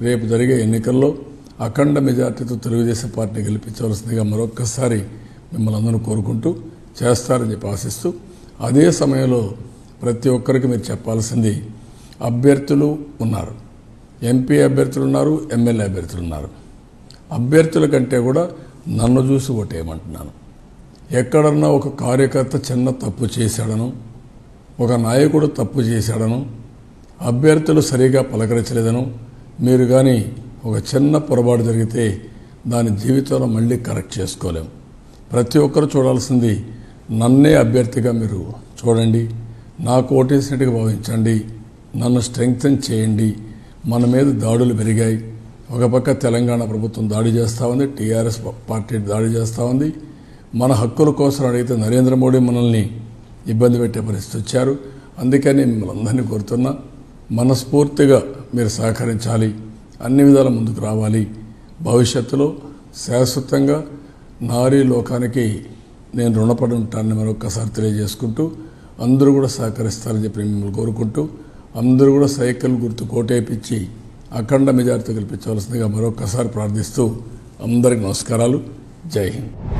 రేపు జరిగే ఎన్నికల్లో అఖండ మెజార్టీతో తెలుగుదేశం పార్టీ గెలిపించవలసిందిగా మరొక్కసారి మిమ్మల్ని అందరూ కోరుకుంటూ చేస్తారని చెప్పి ఆశిస్తూ అదే సమయంలో ప్రతి ఒక్కరికి మీరు చెప్పాల్సింది అభ్యర్థులు ఉన్నారు. ఎంపీ అభ్యర్థులు ఉన్నారు ఎమ్మెల్యే అభ్యర్థులు ఉన్నారు. అభ్యర్థుల కంటే కూడా నన్ను చూసి ఓటేయమంటున్నాను. ఎక్కడన్నా ఒక కార్యకర్త చిన్న తప్పు చేశాడను ఒక నాయకుడు తప్పు చేశాడను అభ్యర్థులు సరిగా పలకరించలేదను మీరు కానీ ఒక చిన్న పొరపాటు జరిగితే దాని జీవితంలో మళ్ళీ కరెక్ట్ చేసుకోలేం. ప్రతి ఒక్కరు చూడాల్సింది నన్నే అభ్యర్థిగా మీరు చూడండి నాకు ఓటేసినట్టుగా భావించండి నన్ను స్ట్రెంగ్తన్ చేయండి మన మీద దాడులు పెరిగాయి. ఒక పక్క తెలంగాణ ప్రభుత్వం దాడి చేస్తూ ఉంది టీఆర్ఎస్ పార్టీ దాడి చేస్తూ ఉంది. మన హక్కుల కోసం అడిగితే నరేంద్ర మోడీ మనల్ని ఇబ్బంది పెట్టే పరిస్థితి వచ్చారు. అందుకని మిమ్మల్ని అందరినీ కోరుతున్నా మనస్ఫూర్తిగా మీరు సహకరించాలి. అన్ని విధాల ముందుకు రావాలి. భవిష్యత్తులో శాశ్వతంగా నారీ లోకానికి నేను రుణపడి ఉంటానని మరొకసారి తెలియజేసుకుంటూ అందరూ కూడా సహకరిస్తారని చెప్పి మిమ్మల్ని కోరుకుంటూ అందరూ కూడా సైకిల్ గుర్తు కోటేపించి అఖండ మెజార్టీ కల్పించవలసిందిగా మరొకసారి ప్రార్థిస్తూ అందరికి నమస్కారాలు. జై హింద్.